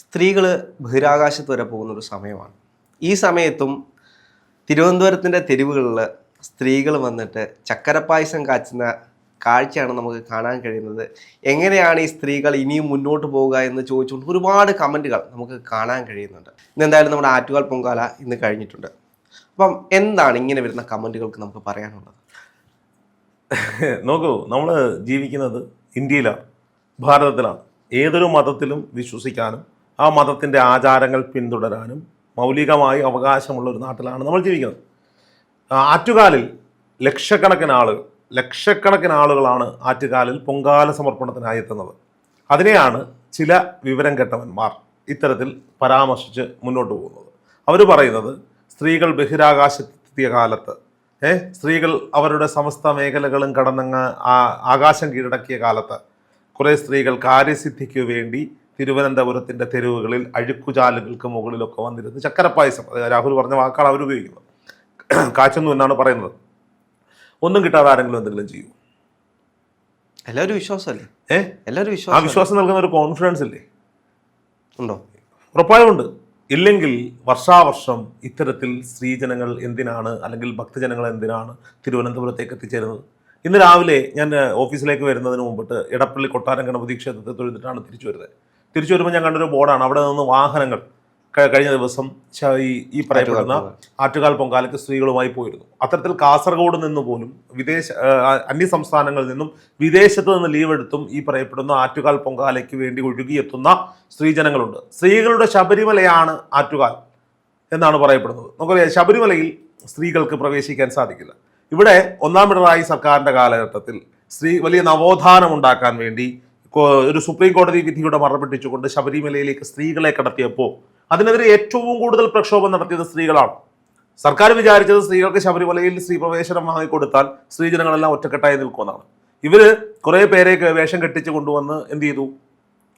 സ്ത്രീകൾ ബഹിരാകാശത്ത് വരെ പോകുന്ന ഒരു സമയമാണ്. ഈ സമയത്തും തിരുവനന്തപുരത്തിന്റെ തെരുവുകളിൽ സ്ത്രീകൾ വന്നിട്ട് ചക്കരപ്പായസം കാച്ചുന്ന കാഴ്ചയാണ് നമുക്ക് കാണാൻ കഴിയുന്നത്. എങ്ങനെയാണ് ഈ സ്ത്രീകൾ ഇനിയും മുന്നോട്ട് പോവുക എന്ന് ചോദിച്ചുകൊണ്ട് ഒരുപാട് കമന്റുകൾ നമുക്ക് കാണാൻ കഴിയുന്നുണ്ട്. ഇന്ന് എന്തായാലും നമ്മുടെ ആറ്റുകാൽ പൊങ്കാല ഇന്ന് കഴിഞ്ഞിട്ടുണ്ട്. അപ്പം എന്താണ് ഇങ്ങനെ വരുന്ന കമന്റുകൾക്ക് നമുക്ക് പറയാനുള്ളത്? നോക്കൂ നമ്മൾ ജീവിക്കുന്നത് ഇന്ത്യയിലാണ് ഭാരതത്തിലാണ്. ഏതൊരു മതത്തിലും വിശ്വസിക്കാനും ആ മതത്തിന്റെ ആചാരങ്ങൾ പിന്തുടരാനും മൗലികമായി അവകാശമുള്ള ഒരു നാട്ടിലാണ് നമ്മൾ ജീവിക്കുന്നത്. ആറ്റുകാലിൽ ലക്ഷക്കണക്കിന് ആളുകൾ ലക്ഷക്കണക്കിന് ആളുകളാണ് ആറ്റുകാലിൽ പൊങ്കാല സമർപ്പണത്തിനായി എത്തുന്നത്. അതിനെയാണ് ചില വിവരം കെട്ടവന്മാർ ഇത്തരത്തിൽ പരാമർശിച്ച് മുന്നോട്ട് പോകുന്നത്. അവർ പറയുന്നത് സ്ത്രീകൾ ബഹിരാകാശത്തെത്തിയ കാലത്ത് ഏ സ്ത്രീകൾ അവരുടെ സമസ്ത മേഖലകളും കടന്നങ്ങ് ആകാശം കീഴടക്കിയ കാലത്ത് കുറേ സ്ത്രീകൾ കാര്യസിദ്ധിക്ക് വേണ്ടി തിരുവനന്തപുരത്തിന്റെ തെരുവുകളിൽ അഴുക്കുചാലുകൾക്ക് മുകളിലൊക്കെ വന്നിരുന്ന് ചക്കരപ്പായസം. അത് രാഹുൽ പറഞ്ഞ വാക്കാണ് അവർ ഉപയോഗിക്കുന്നത്. കാച്ചെന്നു എന്നാണ് പറയുന്നത്. ഒന്നും കിട്ടാതെ ആരെങ്കിലും എന്തെങ്കിലും ചെയ്യൂ. എല്ലാവരും വിശ്വാസമല്ലേ? ഏ? എല്ലാവരും വിശ്വാസം ആ വിശ്വാസം നൽകുന്ന ഒരു കോൺഫിഡൻസ് ഇല്ലേ? ഉണ്ടോ? ഉറപ്പായുമുണ്ട്. ഇല്ലെങ്കിൽ വർഷാവർഷം ഇത്തരത്തിൽ സ്ത്രീജനങ്ങൾ എന്തിനാണ് അല്ലെങ്കിൽ ഭക്തജനങ്ങൾ എന്തിനാണ് തിരുവനന്തപുരത്തേക്ക് എത്തിച്ചേരുന്നത്? ഇന്ന് രാവിലെ ഞാൻ ഓഫീസിലേക്ക് വരുന്നതിന് മുമ്പിട്ട് ഇടപ്പള്ളി കൊട്ടാരം ഗണപതി ക്ഷേത്രത്തിൽ തൊഴുതിട്ടാണ് തിരിച്ചു വരുന്നത്. തിരിച്ചു വരുമ്പോൾ ഞാൻ കണ്ടൊരു ബോർഡാണ്. അവിടെ നിന്ന് വാഹനങ്ങൾ കഴിഞ്ഞ ദിവസം ഈ- ഈ പറയപ്പെടുന്ന ആറ്റുകാൽ പൊങ്കാലയ്ക്ക് സ്ത്രീകളുമായി പോയിരുന്നു. അത്തരത്തിൽ കാസർഗോഡ് നിന്ന് പോലും വിദേശ അന്യ സംസ്ഥാനങ്ങളിൽ നിന്നും വിദേശത്ത് നിന്ന് ലീവ് എടുത്തും ഈ പറയപ്പെടുന്ന ആറ്റുകാൽ പൊങ്കാലയ്ക്ക് വേണ്ടി ഒഴുകിയെത്തുന്ന സ്ത്രീജനങ്ങളുണ്ട്. സ്ത്രീകളുടെ ശബരിമലയാണ് ആറ്റുകാൽ എന്നാണ് പറയപ്പെടുന്നത്. നമുക്കറിയാം ശബരിമലയിൽ സ്ത്രീകൾക്ക് പ്രവേശിക്കാൻ സാധിക്കില്ല. ഇവിടെ ഒന്നാം പിണറായി സർക്കാരിന്റെ കാലഘട്ടത്തിൽ സ്ത്രീ വലിയ നവോത്ഥാനം ഉണ്ടാക്കാൻ വേണ്ടി ഒരു സുപ്രീം കോടതി വിധിയുടെ മറപിട്ടിച്ചുകൊണ്ട് ശബരിമലയിലേക്ക് സ്ത്രീകളെ കടത്തിയപ്പോൾ അതിനെതിരെ ഏറ്റവും കൂടുതൽ പ്രക്ഷോഭം നടത്തിയത് സ്ത്രീകളാണ്. സർക്കാർ വിചാരിച്ചത് സ്ത്രീകൾക്ക് ശബരിമലയിൽ സ്ത്രീ പ്രവേശനം വാങ്ങിക്കൊടുത്താൽ സ്ത്രീജനങ്ങളെല്ലാം ഒറ്റക്കെട്ടായി നിൽക്കുമെന്നാണ്. ഇവർ കുറേ പേരെ വേഷം കെട്ടിച്ച് കൊണ്ടുവന്ന് എന്ത് ചെയ്തു?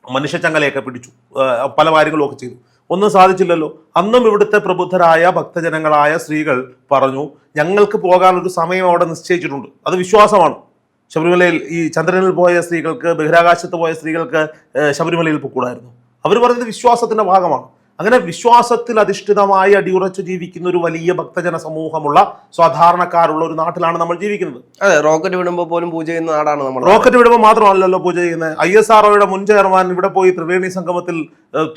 മനുഷ്യച്ചങ്ങലയൊക്കെ പിടിച്ചു. പല കാര്യങ്ങളൊക്കെ ചെയ്തു. ഒന്നും സാധിച്ചില്ലല്ലോ. അന്നും ഇവിടുത്തെ പ്രബുദ്ധരായ ഭക്തജനങ്ങളായ സ്ത്രീകൾ പറഞ്ഞു ഞങ്ങൾക്ക് പോകാനൊരു സമയം അവിടെ നിശ്ചയിച്ചിട്ടുണ്ട്. അത് വിശ്വാസമാണ്. ശബരിമലയിൽ ഈ ചന്ദ്രനിൽ പോയ സ്ത്രീകൾക്ക് ബഹിരാകാശത്ത് പോയ സ്ത്രീകൾക്ക് ശബരിമലയിൽ പൊക്കൂടായിരുന്നു. അവർ പറയുന്നത് വിശ്വാസത്തിന്റെ ഭാഗമാണ്. അങ്ങനെ വിശ്വാസത്തിൽ അധിഷ്ഠിതമായി അടിയുറച്ചു ജീവിക്കുന്ന ഒരു വലിയ ഭക്തജന സമൂഹമുള്ള സാധാരണക്കാരുള്ള ഒരു നാട്ടിലാണ് നമ്മൾ ജീവിക്കുന്നത്. അതെ റോക്കറ്റ് വിടുമ്പോൾ പോലും പൂജ ചെയ്യുന്ന നാടാണ് നമ്മൾ. റോക്കറ്റ് വിടുമ്പോൾ മാത്രമല്ലല്ലോ പൂജ ചെയ്യുന്നത്. ഐ എസ് ആർഒയുടെ മുൻ ചെയർമാൻ ഇവിടെ പോയി ത്രിവേണി സംഗമത്തിൽ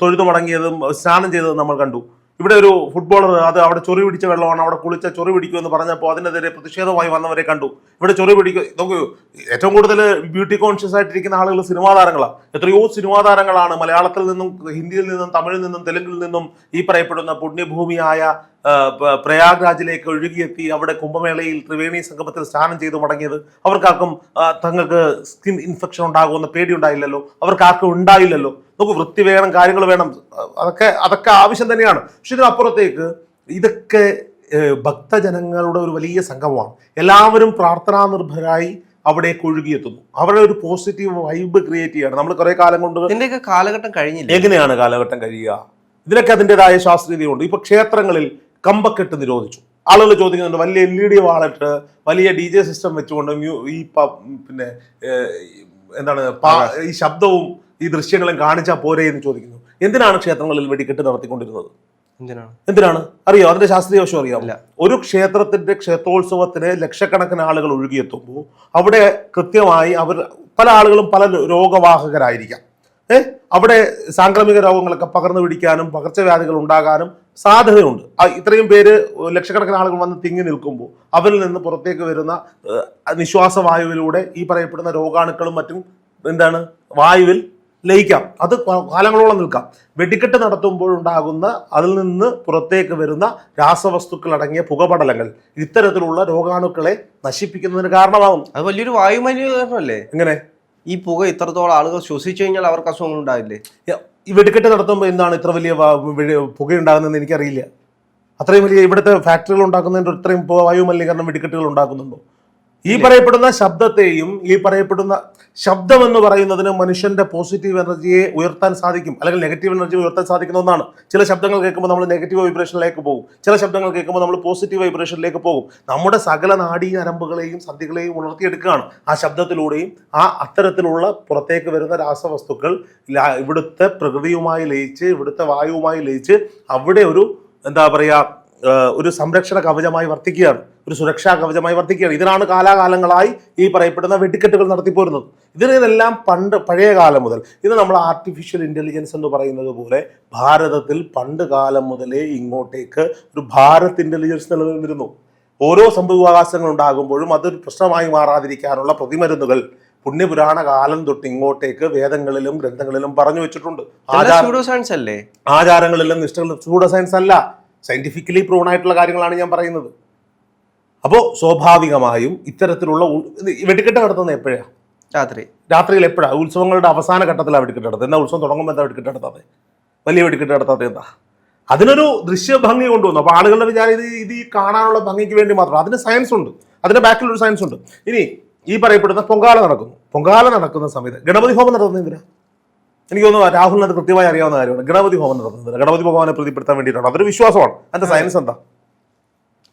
തൊഴുതുമടങ്ങിയതും തൊഴുതു മടങ്ങിയതും സ്നാനം ചെയ്തതും നമ്മൾ കണ്ടു. ഇവിടെ ഒരു ഫുട്ബോളർ അത് അവിടെ ചൊറി പിടിച്ച വെള്ളമാണ് അവിടെ കുളിച്ച ചൊറി പിടിക്കുമെന്ന് പറഞ്ഞപ്പോൾ അതിനെതിരെ പ്രതിഷേധമായി വന്നവരെ കണ്ടു. ഇവിടെ ചൊറി പിടിക്കും നോക്കൂ ഏറ്റവും കൂടുതൽ ബ്യൂട്ടി കോൺഷ്യസ് ആയിട്ടിരിക്കുന്ന ആളുകൾ സിനിമാ താരങ്ങളാണ് എത്രയോ സിനിമാ താരങ്ങളാണ് മലയാളത്തിൽ നിന്നും ഹിന്ദിയിൽ നിന്നും തമിഴിൽ നിന്നും തെലുങ്കിൽ നിന്നും ഈ പറയപ്പെടുന്ന പുണ്യഭൂമിയായ പ്രയാഗ്രാജിലേക്ക് ഒഴുകിയെത്തി അവിടെ കുംഭമേളയിൽ ത്രിവേണി സംഗമത്തിൽ സ്നാനം ചെയ്തു മടങ്ങിയത്. അവർക്കാർക്കും തങ്ങൾക്ക് സ്കിൻ ഇൻഫെക്ഷൻ ഉണ്ടാകുമെന്ന് പേടി ഉണ്ടായില്ലല്ലോ അവർക്കാർക്കും ഉണ്ടായില്ലല്ലോ. നമുക്ക് വൃത്തി വേണം കാര്യങ്ങൾ വേണം അതൊക്കെ അതൊക്കെ ആവശ്യം തന്നെയാണ്. പക്ഷെ ഇതിനപ്പുറത്തേക്ക് ഇതൊക്കെ ഭക്തജനങ്ങളുടെ ഒരു വലിയ സംഗമമാണ്. എല്ലാവരും പ്രാർത്ഥനാ നിർഭരായി അവിടേക്ക് ഒഴുകിയെത്തുന്നു. അവിടെ ഒരു പോസിറ്റീവ് വൈബ് ക്രിയേറ്റ് ചെയ്യാണ്. നമ്മൾ കുറെ കാലം കൊണ്ട് ഇതിന്റെയൊക്കെ കാലഘട്ടം കഴിഞ്ഞില്ല? എങ്ങനെയാണ് കാലഘട്ടം കഴിയുക? ഇതിനൊക്കെ അതിന്റെതായ ശാസ്ത്രീയതയുണ്ട്. ഇപ്പൊ ക്ഷേത്രങ്ങളിൽ കമ്പക്കെട്ട് നിരോധിച്ചു. ആളുകൾ ചോദിക്കുന്നുണ്ട് വലിയ എൽ ഇ ഡി വാളിട്ട് വലിയ ഡി ജെ സിസ്റ്റം വെച്ചുകൊണ്ട് ഈ പിന്നെ എന്താണ് ഈ ശബ്ദവും ഈ ദൃശ്യങ്ങളും കാണിച്ചാൽ പോരെ എന്ന് ചോദിക്കുന്നു. എന്തിനാണ് ക്ഷേത്രങ്ങളിൽ വെടിക്കെട്ട് നടത്തിക്കൊണ്ടിരുന്നത്? എന്തിനാണ്? എന്തിനാണ്? അറിയോ? അതിന്റെ ശാസ്ത്രീയ വശം അറിയാമല്ല ഒരു ക്ഷേത്രത്തിന്റെ ക്ഷേത്രോത്സവത്തിന് ലക്ഷക്കണക്കിന് ആളുകൾ ഒഴുകിയെത്തുമ്പോൾ അവിടെ കൃത്യമായി അവർ പല ആളുകളും പല രോഗവാഹകരായിരിക്കാം. ഏ? അവിടെ സാംക്രമിക രോഗങ്ങളൊക്കെ പകർന്നു പിടിക്കാനും പകർച്ചവ്യാധികൾ ഉണ്ടാകാനും സാധ്യതയുണ്ട്. ഇത്രയും പേര് ലക്ഷക്കണക്കിന് ആളുകൾ വന്ന് തിങ്ങി നിൽക്കുമ്പോൾ അവരിൽ നിന്ന് പുറത്തേക്ക് വരുന്ന നിശ്വാസവായുവിലൂടെ ഈ പറയപ്പെടുന്ന രോഗാണുക്കളും മറ്റും എന്താണ്? വായുവിൽ ലയിക്കാം. അത് കാലങ്ങളോളം നിൽക്കാം. വെടിക്കെട്ട് നടത്തുമ്പോൾ ഉണ്ടാകുന്ന അതിൽ നിന്ന് പുറത്തേക്ക് വരുന്ന രാസവസ്തുക്കൾ അടങ്ങിയ പുകപടലങ്ങൾ ഇത്തരത്തിലുള്ള രോഗാണുക്കളെ നശിപ്പിക്കുന്നതിന് കാരണമാകും അത് വലിയൊരു വായുമലിനീകരണമല്ലേ? എങ്ങനെ? ഈ പുക ഇത്രത്തോളം ആളുകൾ ശ്വസിച്ചു കഴിഞ്ഞാൽ അവർക്ക് അസുഖങ്ങൾ ഉണ്ടാവില്ലേ? ഈ വെടിക്കെട്ട് നടത്തുമ്പോൾ എന്താണ് ഇത്ര വലിയ പുക ഉണ്ടാകുന്നതെന്ന് എനിക്കറിയില്ല. അത്രയും വലിയ ഇവിടുത്തെ ഫാക്ടറികൾ ഉണ്ടാക്കുന്നതിന്റെ ഇത്രയും വായു മലിനീകരണം വെടിക്കെട്ടുകൾ ഉണ്ടാക്കുന്നുണ്ടോ? ഈ പറയപ്പെടുന്ന ശബ്ദത്തെയും ഈ പറയപ്പെടുന്ന ശബ്ദം എന്ന് പറയുന്നതിന് മനുഷ്യന്റെ പോസിറ്റീവ് എനർജിയെ ഉയർത്താൻ സാധിക്കും. അല്ലെങ്കിൽ നെഗറ്റീവ് എനർജി ഉയർത്താൻ സാധിക്കുന്ന ഒന്നാണ്. ചില ശബ്ദങ്ങൾ കേൾക്കുമ്പോൾ നമ്മൾ നെഗറ്റീവ് വൈബ്രേഷനിലേക്ക് പോകും. ചില ശബ്ദങ്ങൾ കേൾക്കുമ്പോൾ നമ്മൾ പോസിറ്റീവ് വൈബ്രേഷനിലേക്ക് പോകും. നമ്മുടെ സകല നാഡീ നരമ്പുകളെയും സന്ധികളെയും ഉണർത്തിയെടുക്കുകയാണ്. ആ ശബ്ദത്തിലൂടെയും ആ അത്തരത്തിലുള്ള പുറത്തേക്ക് വരുന്ന രാസവസ്തുക്കൾ ഇവിടുത്തെ പ്രകൃതിയുമായി ലയിച്ച് ഇവിടുത്തെ വായുവുമായി ലയിച്ച് അവിടെ ഒരു എന്താ പറയുക ഒരു സംരക്ഷണ കവചമായി വർത്തിക്കുകയാണ്. ഒരു സുരക്ഷാ കവചമായി വർദ്ധിക്കുകയാണ്. ഇതിനാണ് കാലാകാലങ്ങളായി ഈ പറയപ്പെടുന്ന വെടിക്കെട്ടുകൾ നടത്തിപ്പോരുന്നത് ഇതിനെല്ലാം പണ്ട് പഴയ കാലം മുതൽ. ഇത് നമ്മൾ ആർട്ടിഫിഷ്യൽ ഇന്റലിജൻസ് എന്ന് പറയുന്നത് പോലെ ഭാരതത്തിൽ പണ്ട് കാലം മുതലേ ഇങ്ങോട്ടേക്ക് ഒരു ഭാരത് ഇന്റലിജൻസ് നിലനിന്നിരുന്നു. ഓരോ സംഭവവികാസങ്ങൾ ഉണ്ടാകുമ്പോഴും അതൊരു പ്രശ്നമായി മാറാതിരിക്കാനുള്ള പ്രതിമരുന്നുകൾ പുണ്യപുരാണ കാലം തൊട്ട് ഇങ്ങോട്ടേക്ക് വേദങ്ങളിലും ഗ്രന്ഥങ്ങളിലും പറഞ്ഞു വെച്ചിട്ടുണ്ട്. സയൻസ് അല്ലേ? ആചാരങ്ങളിലും നിഷ്ഠകളിലും സയൻസ് അല്ല. സയന്റിഫിക്കലി പ്രൂൺ ആയിട്ടുള്ള കാര്യങ്ങളാണ് ഞാൻ പറയുന്നത്. അപ്പോൾ സ്വാഭാവികമായും ഇത്തരത്തിലുള്ള വെടിക്കെട്ട് നടത്തുന്നത് എപ്പോഴാ? രാത്രി. രാത്രിയിൽ എപ്പോഴാ? ഉത്സവങ്ങളുടെ അവസാന ഘട്ടത്തിലാണ് വെടിക്കെട്ട് നടത്തുന്നത്. എന്നാ ഉത്സവം തുടങ്ങുമ്പോൾ എന്താ വെടിക്കെട്ട് നടത്താതെ വലിയ വെടിക്കെട്ട് നടത്താതെ എന്താ? അതിനൊരു ദൃശ്യഭംഗി കൊണ്ടുവന്നു. അപ്പോൾ ആളുകളുടെ വിചാരം ഇത് ഇത് ഈ കാണാനുള്ള ഭംഗിക്ക് വേണ്ടി മാത്രം. അതിന് സയൻസ് ഉണ്ട്. അതിന്റെ ബാക്കിൽ ഒരു സയൻസ് ഉണ്ട്. ഇനി ഈ പറയപ്പെടുന്ന പൊങ്കാല നടക്കുന്നു. പൊങ്കാല നടക്കുന്ന സമയത്ത് ഗണപതി ഹോമം നടത്തുന്നത് എന്തിനാ? എനിക്ക് തോന്നുന്നു രാഹുലിന് അത് കൃത്യമായി അറിയാവുന്ന കാര്യമാണ്. ഗണപതി ഹോമം നടത്തുന്നത്. ഗണപതി ഭഗവാനെ പ്രീതിപ്പെടുത്താൻ വേണ്ടിയിട്ടാണ്. അതൊരു വിശ്വാസമാണ്. അതിന്റെ സയൻസ് എന്താ?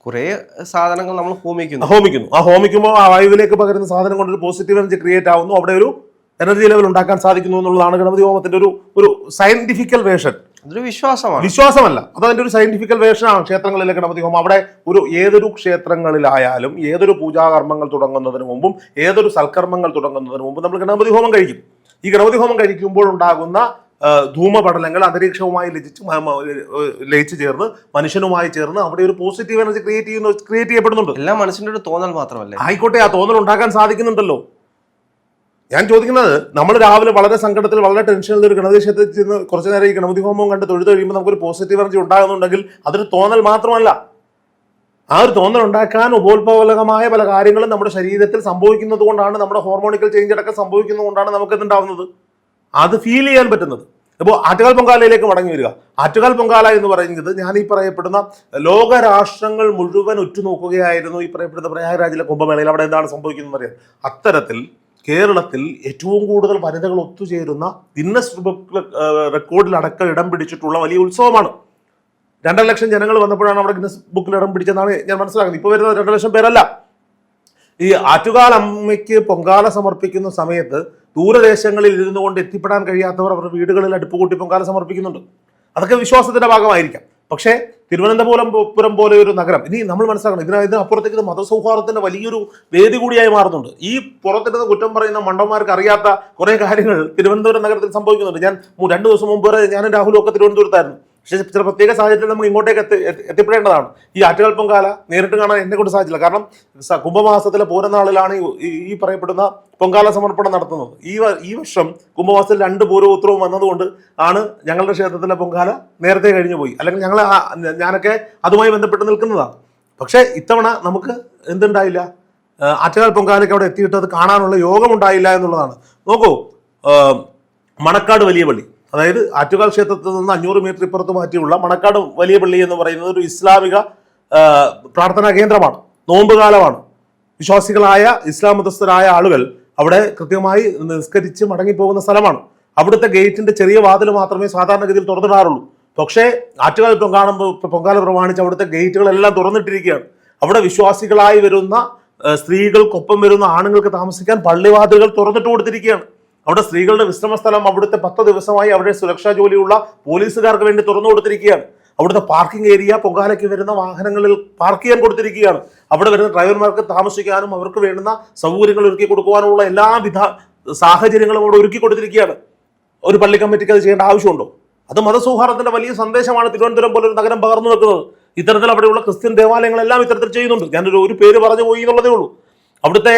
കുറേ സാധനങ്ങൾ നമ്മൾ ഹോമിക്കുന്നു. ഹോമിക്കുന്നു. ആ ഹോമിക്കുമ്പോൾ ആ വായുവിലേക്ക് പകരുന്ന സാധനം കൊണ്ട് ഒരു പോസിറ്റീവ് എനർജി ക്രിയേറ്റ് ആവുന്നു. അവിടെ ഒരു എനർജി ലെവൽ ഉണ്ടാക്കാൻ സാധിക്കുന്നു എന്നുള്ളതാണ് ഗണപതി ഹോമത്തിന്റെ ഒരു ഒരു സയന്റിഫിക്കൽ വേഷൻ അതൊരു വിശ്വാസമാണ്. വിശ്വാസമല്ല. അത് അതിന്റെ ഒരു സയന്റിഫിക്കൽ വേർഷനാണ് ക്ഷേത്രങ്ങളിലെ ഗണപതി ഹോമം. അവിടെ ഒരു ഏതൊരു ക്ഷേത്രങ്ങളിലായാലും ഏതൊരു പൂജാകർമ്മങ്ങൾ തുടങ്ങുന്നതിന് മുമ്പും ഏതൊരു സൽക്കർമ്മങ്ങൾ തുടങ്ങുന്നതിന് മുമ്പും നമ്മൾ ഗണപതി ഹോമം കഴിക്കും. ഈ ഗണപതി ഹോമം കഴിക്കുമ്പോൾ ഉണ്ടാകുന്ന ധൂമപടലങ്ങൾ അന്തരീക്ഷവുമായി ലയിച്ച് ലയിച്ചു ചേർന്ന് മനുഷ്യനുമായി ചേർന്ന് അവിടെ ഒരു പോസിറ്റീവ് എനർജി ക്രിയേറ്റ് ചെയ്യുന്ന ക്രിയേറ്റ് ചെയ്യപ്പെടുന്നുണ്ട്. എല്ലാ മനുഷ്യന്റെ ഒരു തോന്നൽ മാത്രമല്ല? ആയിക്കോട്ടെ ആ തോന്നൽ ഉണ്ടാക്കാൻ സാധിക്കുന്നുണ്ടല്ലോ. ഞാൻ ചോദിക്കുന്നത് നമ്മൾ രാവിലെ വളരെ സങ്കടത്തിൽ വളരെ ടെൻഷനിൽ ഒരു ഗണപതി ക്ഷേത്രത്തിൽ ചെന്ന് കുറച്ച് നേരം ഈ ഗണപതി ഹോമം കണ്ട് തൊഴുത് കഴിയുമ്പോൾ നമുക്കൊരു പോസിറ്റീവ് എനർജി ഉണ്ടാകുന്നുണ്ടെങ്കിൽ അതൊരു തോന്നൽ മാത്രമല്ല. ആ ഒരു തോന്നൽ ഉണ്ടാക്കാൻ ഉപോത്ഭവലകമായ പല കാര്യങ്ങളും നമ്മുടെ ശരീരത്തിൽ സംഭവിക്കുന്നത് കൊണ്ടാണ് നമ്മുടെ ഹോർമോണിക്കൽ ചേഞ്ച് അടക്കം സംഭവിക്കുന്നത് കൊണ്ടാണ് നമുക്ക് ഇതുണ്ടാവുന്നത് അത് ഫീൽ ചെയ്യാൻ പറ്റുന്നത്. അപ്പോൾ ആറ്റുകാൽ പൊങ്കാലയിലേക്ക് മടങ്ങി വരിക. ആറ്റുകാൽ പൊങ്കാല എന്ന് പറയുന്നത് ഞാൻ ഈ പറയപ്പെടുന്ന ലോകരാഷ്ട്രങ്ങൾ മുഴുവൻ ഉറ്റുനോക്കുകയായിരുന്നു ഈ പറയപ്പെടുന്ന പ്രയാഗരാജിലെ കുംഭമേളയിൽ. അവിടെ എന്താണ് സംഭവിക്കുന്നത് അറിയാം? അത്തരത്തിൽ കേരളത്തിൽ ഏറ്റവും കൂടുതൽ വനിതകൾ ഒത്തുചേരുന്ന ഗിന്നസ് റെക്കോർഡിലടക്കം ഇടം പിടിച്ചിട്ടുള്ള വലിയ ഉത്സവമാണ്. രണ്ടര ലക്ഷം ജനങ്ങൾ വന്നപ്പോഴാണ് അവിടെ ഗിന്നസ് ബുക്കിൽ ഇടം പിടിച്ചതെന്നാണ് ഞാൻ മനസ്സിലാക്കുന്നത്. ഇപ്പോൾ വരുന്ന രണ്ടര ലക്ഷം പേരല്ല. ഈ ആറ്റുകാൽ അമ്മയ്ക്ക് പൊങ്കാല സമർപ്പിക്കുന്ന സമയത്ത് ദൂരദേശങ്ങളിൽ ഇരുന്നു കൊണ്ട് എത്തിപ്പെടാൻ കഴിയാത്തവർ അവരുടെ വീടുകളിൽ അടുപ്പ് കൂട്ടി പൊങ്കാല സമർപ്പിക്കുന്നുണ്ട്. അതൊക്കെ വിശ്വാസത്തിന്റെ ഭാഗമായിരിക്കാം. പക്ഷേ തിരുവനന്തപുരം പുരം പോലെ ഒരു നഗരം ഇനി നമ്മൾ മനസ്സിലാക്കണം ഇതിന് ഇതിനപ്പുറത്തേക്ക് ഇത് മതസൗഹാർദ്ദത്തിന്റെ വലിയൊരു വേദി കൂടിയായി മാറുന്നുണ്ട്. ഈ പുറത്തിരുന്ന് കുറ്റം പറയുന്ന മണ്ടന്മാർക്ക് അറിയാത്ത കുറെ കാര്യങ്ങൾ തിരുവനന്തപുരം നഗരത്തിൽ സംഭവിക്കുന്നുണ്ട്. ഞാൻ രണ്ടു ദിവസം മുമ്പ് വരെ ഞാനും രാഹുലും ഒക്കെ തിരുവനന്തപുരത്തായിരുന്നു. പക്ഷേ ചില പ്രത്യേക സാഹചര്യത്തിൽ നമുക്ക് ഇങ്ങോട്ടേക്ക് എത്തി എത്തി- എത്തിപ്പെടേണ്ടതാണ്. ഈ ആറ്റുകൽപ്പം കാല നേരിട്ട് കാണാൻ എന്നെ കൊണ്ട് സാധിച്ചില്ല. കാരണം കുംഭമാസത്തിലെ പൂരനാളിലാണ് ഈ- പറയപ്പെടുന്ന പൊങ്കാല സമർപ്പണം നടത്തുന്നത്. ഈ ഈ വർഷം കുംഭമാസത്തിൽ രണ്ട് പൂരപുത്രവും വന്നതുകൊണ്ട് ആണ് ഞങ്ങളുടെ ക്ഷേത്രത്തിലെ പൊങ്കാല നേരത്തെ കഴിഞ്ഞു പോയി അല്ലെങ്കിൽ ഞങ്ങൾ ഞാനൊക്കെ അതുമായി ബന്ധപ്പെട്ട് നിൽക്കുന്നതാണ്. പക്ഷേ ഇത്തവണ നമുക്ക് എന്തുണ്ടായില്ല? ആറ്റുകാൽ പൊങ്കാലയ്ക്ക് അവിടെ എത്തിയിട്ട് അത് കാണാനുള്ള യോഗമുണ്ടായില്ല എന്നുള്ളതാണ്. നോക്കൂ മണക്കാട് വലിയ പള്ളി. അതായത് ആറ്റുകാൽ ക്ഷേത്രത്തിൽ നിന്ന് അഞ്ഞൂറ് മീറ്റർ ഇപ്പുറത്ത് മാറ്റിയുള്ള മണക്കാട് വലിയ പള്ളി എന്ന് പറയുന്നത് ഒരു ഇസ്ലാമിക പ്രാർത്ഥനാ കേന്ദ്രമാണ്. നോമ്പുകാലമാണ് വിശ്വാസികളായ ഇസ്ലാം മതസ്ഥരായ ആളുകൾ അവിടെ കൃത്യമായി നിസ്കരിച്ച് മടങ്ങിപ്പോകുന്ന സ്ഥലമാണ്. അവിടുത്തെ ഗേറ്റിന്റെ ചെറിയ വാതിൽ മാത്രമേ സാധാരണഗതിയിൽ തുറന്നിടാറുള്ളൂ. പക്ഷേ ആറ്റുകാൽ പൊങ്കാണുമ്പോൾ പൊങ്കാല പ്രമാണിച്ച് അവിടുത്തെ ഗേറ്റുകളെല്ലാം തുറന്നിട്ടിരിക്കുകയാണ്. അവിടെ വിശ്വാസികളായി വരുന്ന സ്ത്രീകൾക്കൊപ്പം വരുന്ന ആണുങ്ങൾക്ക് താമസിക്കാൻ പള്ളിവാതിലുകൾ തുറന്നിട്ട് കൊടുത്തിരിക്കുകയാണ്. അവിടെ സ്ത്രീകളുടെ വിശ്രമ സ്ഥലം അവിടുത്തെ പത്ത് ദിവസമായി അവിടെ സുരക്ഷാ ജോലിയുള്ള പോലീസുകാർക്ക് വേണ്ടി തുറന്നു കൊടുത്തിരിക്കുകയാണ്. അവിടുത്തെ പാർക്കിംഗ് ഏരിയ പൊങ്കാലയ്ക്ക് വരുന്ന വാഹനങ്ങളിൽ പാർക്ക് ചെയ്യാൻ കൊടുത്തിരിക്കുകയാണ്. അവിടെ വരുന്ന ഡ്രൈവർമാർക്ക് താമസിക്കാനും അവർക്ക് വേണ്ടുന്ന സൗകര്യങ്ങൾ ഒരുക്കി കൊടുക്കുവാനുള്ള എല്ലാവിധ സാഹചര്യങ്ങളും അവിടെ ഒരുക്കി കൊടുത്തിരിക്കുകയാണ്. ഒരു പള്ളി കമ്മിറ്റിക്ക് അത് ചെയ്യേണ്ട ആവശ്യമുണ്ടോ? അത് മതസൗഹാർദ്ദത്തിന്റെ വലിയ സന്ദേശമാണ് തിരുവനന്തപുരം പോലെ ഒരു നഗരം പകർന്നു വെക്കുന്നത്. ഇത്തരത്തിൽ അവിടെയുള്ള ക്രിസ്ത്യൻ ദേവാലയങ്ങളെല്ലാം ഇത്തരത്തിൽ ചെയ്യുന്നുണ്ട്. ഞാനൊരു ഒരു പേര് പറഞ്ഞു പോയി എന്നുള്ളതേ ഉള്ളൂ. അവിടുത്തെ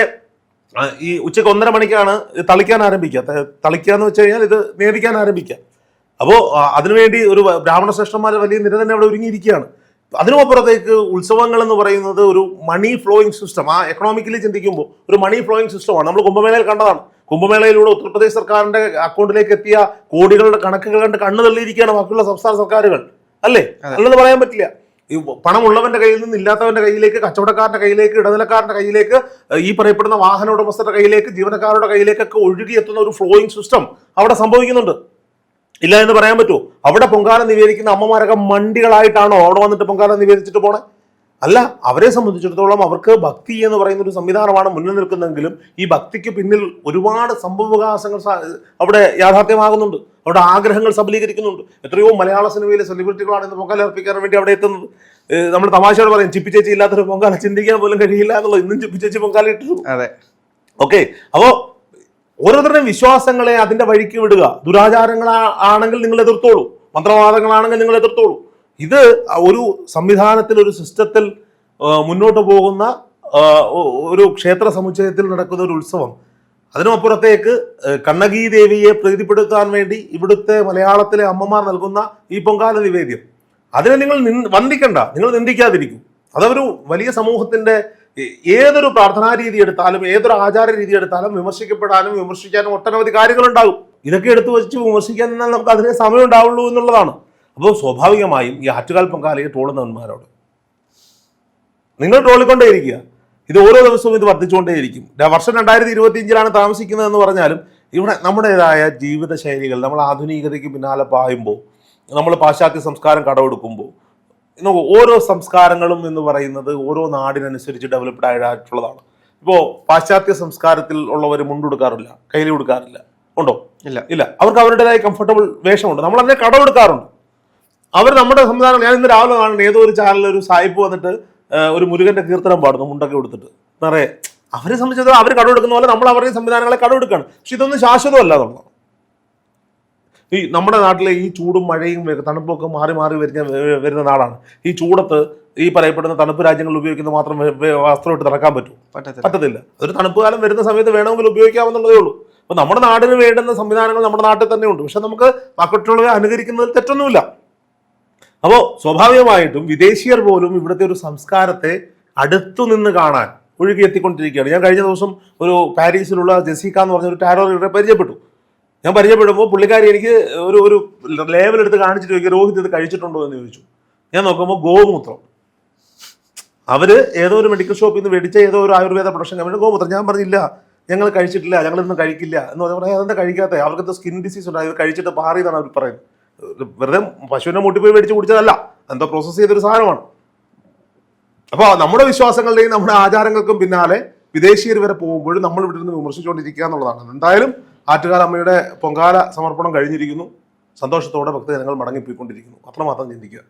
ഈ ഉച്ചയ്ക്ക് ഒന്നര മണിക്കാണ് തളിക്കാൻ ആരംഭിക്കുക. തളിക്കുക എന്ന് വെച്ച് കഴിഞ്ഞാൽ ഇത് നേദിക്കാൻ ആരംഭിക്കുക. അപ്പോൾ അതിനുവേണ്ടി ഒരു ബ്രാഹ്മണ ശ്രേഷ്ഠന്മാരെ വലിയ നിര തന്നെ അവിടെ ഒരുങ്ങിയിരിക്കുകയാണ്. അതിനുമപ്പുറത്തേക്ക് ഉത്സവങ്ങൾ എന്ന് പറയുന്നത് ഒരു മണി ഫ്ലോയിങ് സിസ്റ്റം ആ എക്കണോമിക്കലി ചിന്തിക്കുമ്പോൾ ഒരു മണി ഫ്ലോയിങ് സിസ്റ്റമാണ് നമ്മൾ കുംഭമേളയിൽ കണ്ടതാണ്. കുംഭമേളയിലൂടെ ഉത്തർപ്രദേശ് സർക്കാരിന്റെ അക്കൗണ്ടിലേക്ക് എത്തിയ കോടികളുടെ കണക്കുകൾ കണ്ട് കണ്ണു തള്ളിയിരിക്കുകയാണ് ബാക്കിയുള്ള സംസ്ഥാന സർക്കാരുകൾ. അല്ലേ? അല്ലെന്ന് പറയാൻ പറ്റില്ല. ഈ പണമുള്ളവന്റെ കയ്യിൽ നിന്ന് ഇല്ലാത്തവന്റെ കയ്യിലേക്ക് കച്ചവടക്കാരന്റെ കയ്യിലേക്ക് ഇടനിലക്കാരന്റെ കയ്യിലേക്ക് ഈ പറയപ്പെടുന്ന വാഹന ഉടമസ്ഥരുടെ കയ്യിലേക്ക് ജീവനക്കാരുടെ കയ്യിലേക്കൊക്കെ ഒഴുകി എത്തുന്ന ഒരു ഫ്ലോയിങ് സിസ്റ്റം അവിടെ സംഭവിക്കുന്നുണ്ട്. ഇല്ല എന്ന് പറയാൻ പറ്റുമോ അവിടെ പൊങ്കാല നിവേദിക്കുന്ന അമ്മമാരൊക്കെ മണ്ടികളായിട്ടാണോ അവിടെ വന്നിട്ട് പൊങ്കാല നിവേദിച്ചിട്ട് പോണേ. അല്ല അവരെ സംബന്ധിച്ചിടത്തോളം അവർക്ക് ഭക്തി എന്ന് പറയുന്ന ഒരു സംവിധാനമാണ് മുന്നിൽ നിൽക്കുന്നതെങ്കിലും ഈ ഭക്തിക്ക് പിന്നിൽ ഒരുപാട് സംഭവവികാസങ്ങൾ അവിടെ യാഥാർത്ഥ്യമാകുന്നുണ്ട്. അവിടെ ആഗ്രഹങ്ങൾ സബലീകരിക്കുന്നുണ്ട്. എത്രയോ മലയാള സിനിമയിലെ സെലിബ്രിറ്റികളാണ് ഇന്ന് പൊങ്കാല അർപ്പിക്കാൻ വേണ്ടി അവിടെ എത്തുന്നത്. നമ്മൾ തമാശയോട് പറയും ചിപ്പി ചേച്ചി ഇല്ലാത്തൊരു പൊങ്കാല ചിന്തിക്കാൻ പോലും കഴിയില്ല എന്നുള്ളത് ഇന്നും ചിപ്പി ചേച്ചി പൊങ്കാല ഇട്ടു അതെ. ഓക്കെ അപ്പോ ഓരോരുത്തരുടെയും വിശ്വാസങ്ങളെ അതിന്റെ വഴിക്ക് വിടുക. ദുരാചാരങ്ങൾ ആണെങ്കിൽ നിങ്ങൾ എതിർത്തോളൂ. മന്ത്രവാദങ്ങളാണെങ്കിൽ നിങ്ങൾ എതിർത്തോളൂ. ഇത് ഒരു സംവിധാനത്തിൽ ഒരു സിസ്റ്റത്തിൽ മുന്നോട്ട് പോകുന്ന ഒരു ക്ഷേത്ര സമുച്ചയത്തിൽ നടക്കുന്ന ഒരു ഉത്സവം. അതിനുമപ്പുറത്തേക്ക് കണ്ണകി ദേവിയെ പ്രീതിപ്പെടുത്താൻ വേണ്ടി ഇവിടുത്തെ മലയാളത്തിലെ അമ്മമാർ നൽകുന്ന ഈ പൊങ്കാല നിവേദ്യം. അതിനെ നിങ്ങൾ വന്ദിക്കണ്ട. നിങ്ങൾ നിന്ദിക്കാതിരിക്കും. അതൊരു വലിയ സമൂഹത്തിന്റെ ഏതൊരു പ്രാർത്ഥനാ രീതി എടുത്താലും ഏതൊരു ആചാര രീതി എടുത്താലും വിമർശിക്കപ്പെടാനും വിമർശിക്കാനും ഒട്ടനവധി കാര്യങ്ങൾ ഉണ്ടാകും ഇതൊക്കെ എടുത്തു വെച്ച് വിമർശിക്കാൻ നമുക്ക് അതിനെ സമയം ഉണ്ടാവുള്ളൂ എന്നുള്ളതാണ്. അപ്പോൾ സ്വാഭാവികമായും ഈ ആറ്റുകാൽ പൊങ്കാലയെ ട്രോളുന്നവന്മാരോട് നിങ്ങൾ ട്രോളിക്കൊണ്ടേയിരിക്കുക. ഇത് ഓരോ ദിവസവും ഇത് വർദ്ധിച്ചുകൊണ്ടേയിരിക്കും. വർഷം രണ്ടായിരത്തി ഇരുപത്തി അഞ്ചിലാണ് താമസിക്കുന്നതെന്ന് പറഞ്ഞാലും ഇവിടെ നമ്മുടേതായ ജീവിതശൈലികൾ നമ്മൾ ആധുനികതയ്ക്ക് പിന്നാലെ പായുമ്പോൾ നമ്മൾ പാശ്ചാത്യ സംസ്കാരം കടമെടുക്കുമ്പോൾ നോക്കൂ ഓരോ സംസ്കാരങ്ങളും എന്ന് പറയുന്നത് ഓരോ നാടിനനുസരിച്ച് ഡെവലപ്ഡ് ആയിട്ടുള്ളതാണ്. ഇപ്പോൾ പാശ്ചാത്യ സംസ്കാരത്തിൽ ഉള്ളവർ മുണ്ടെടുക്കാറില്ല കയ്യിൽ കൊടുക്കാറില്ല ഉണ്ടോ? ഇല്ല. ഇല്ല. അവർക്ക് അവരുടേതായ കംഫർട്ടബിൾ വേഷമുണ്ട്. നമ്മൾ അതിനെ കടമെടുക്കാറുണ്ട്. അവർ നമ്മുടെ സംവിധാനം ഞാൻ ഇന്ന് രാവിലെ കാണുന്നത് ഏതോ ഒരു ചാനലിൽ ഒരു സായിപ്പ് വന്നിട്ട് ഒരു മുരുകന്റെ കീർത്തനം പാടുന്നു മുണ്ടൊക്കെ കൊടുത്തിട്ട് നിറയെ. അവരെ സംബന്ധിച്ചിടത്തോളം അവർ കടമെടുക്കുന്ന പോലെ നമ്മൾ അവരുടെ സംവിധാനങ്ങളെ കടമെടുക്കുകയാണ് പക്ഷെ ഇതൊന്നും ശാശ്വതമല്ല നമ്മൾ ഈ നമ്മുടെ നാട്ടിലെ ഈ ചൂടും മഴയും തണുപ്പൊക്കെ മാറി മാറി വരുന്ന വരുന്ന നാടാണ്. ഈ ചൂടത്ത് ഈ പറയപ്പെടുന്ന തണുപ്പ് രാജ്യങ്ങളിൽ ഉപയോഗിക്കുന്ന മാത്രം വെ- വെ- വസ്ത്രം ഇട്ട് നടക്കാൻ പറ്റൂ. പറ്റത്തില്ല. ഒരു തണുപ്പ് കാലം വരുന്ന സമയത്ത് വേണമെങ്കിൽ ഉപയോഗിക്കാമെന്നുള്ളതേ ഉള്ളൂ. അപ്പൊ നമ്മുടെ നാടിന് വേണ്ടുന്ന സംവിധാനങ്ങൾ നമ്മുടെ നാട്ടിൽ തന്നെ ഉണ്ട്. പക്ഷെ നമുക്ക് മക്കട്ടുള്ളവരെ അനുകരിക്കുന്നതിൽ തെറ്റൊന്നുമില്ല. അപ്പോൾ സ്വാഭാവികമായിട്ടും വിദേശീയർ പോലും ഇവിടുത്തെ ഒരു സംസ്കാരത്തെ അടുത്തു നിന്ന് കാണാൻ ഒഴുകി എത്തിക്കൊണ്ടിരിക്കുകയാണ്. ഞാൻ കഴിഞ്ഞ ദിവസം ഒരു പാരീസിലുള്ള ജെസിക്ക എന്ന് പറഞ്ഞ ഒരു ടാരോ റീഡറെ പരിചയപ്പെട്ടു. ഞാൻ പരിചയപ്പെടുമ്പോൾ പുള്ളിക്കാരി എനിക്ക് ഒരു ഒരു ലേബൽ എടുത്ത് കാണിച്ചിട്ട് ചോദിക്കുക രോഹിത് ഇത് കഴിച്ചിട്ടുണ്ടോ എന്ന് ചോദിച്ചു. ഞാൻ നോക്കുമ്പോൾ ഗോമൂത്രം. അവർ ഏതോ ഒരു മെഡിക്കൽ ഷോപ്പിൽ നിന്ന് മേടിച്ച ഏതോ ഒരു ആയുർവേദ പ്രൊഡക്ഷൻ കമ്പനി ഗോമൂത്രം. ഞാൻ പറഞ്ഞില്ല ഞങ്ങൾ കഴിച്ചിട്ടില്ല ഞങ്ങൾ ഇന്ന് കഴിക്കില്ല. എന്ന് പറഞ്ഞാൽ അതെന്താ കഴിക്കാത്ത? അവർക്ക് സ്കിൻ ഡിസീസ് ഉണ്ട് കഴിച്ചിട്ട് പാറിയതാണ് അവർ പറയുന്നത്. വെറുതെ പശുവിനെ മുട്ടിപ്പോയി മേടിച്ച് കുടിച്ചതല്ല. എന്തോ പ്രോസസ്സ് ചെയ്തൊരു സാധനമാണ്. അപ്പോൾ നമ്മുടെ വിശ്വാസങ്ങളുടെയും നമ്മുടെ ആചാരങ്ങൾക്കും പിന്നാലെ വിദേശീയർ വരെ പോകുമ്പോഴും നമ്മൾ ഇവിടെ നിന്ന് വിമർശിച്ചുകൊണ്ടിരിക്കുക എന്നുള്ളതാണ്. എന്തായാലും ആറ്റുകാല അമ്മയുടെ പൊങ്കാല സമർപ്പണം കഴിഞ്ഞിരിക്കുന്നു. സന്തോഷത്തോടെ ഭക്തജനങ്ങൾ മടങ്ങിപ്പോയിക്കൊണ്ടിരിക്കുന്നു. അത്രമാത്രം ചിന്തിക്കുക.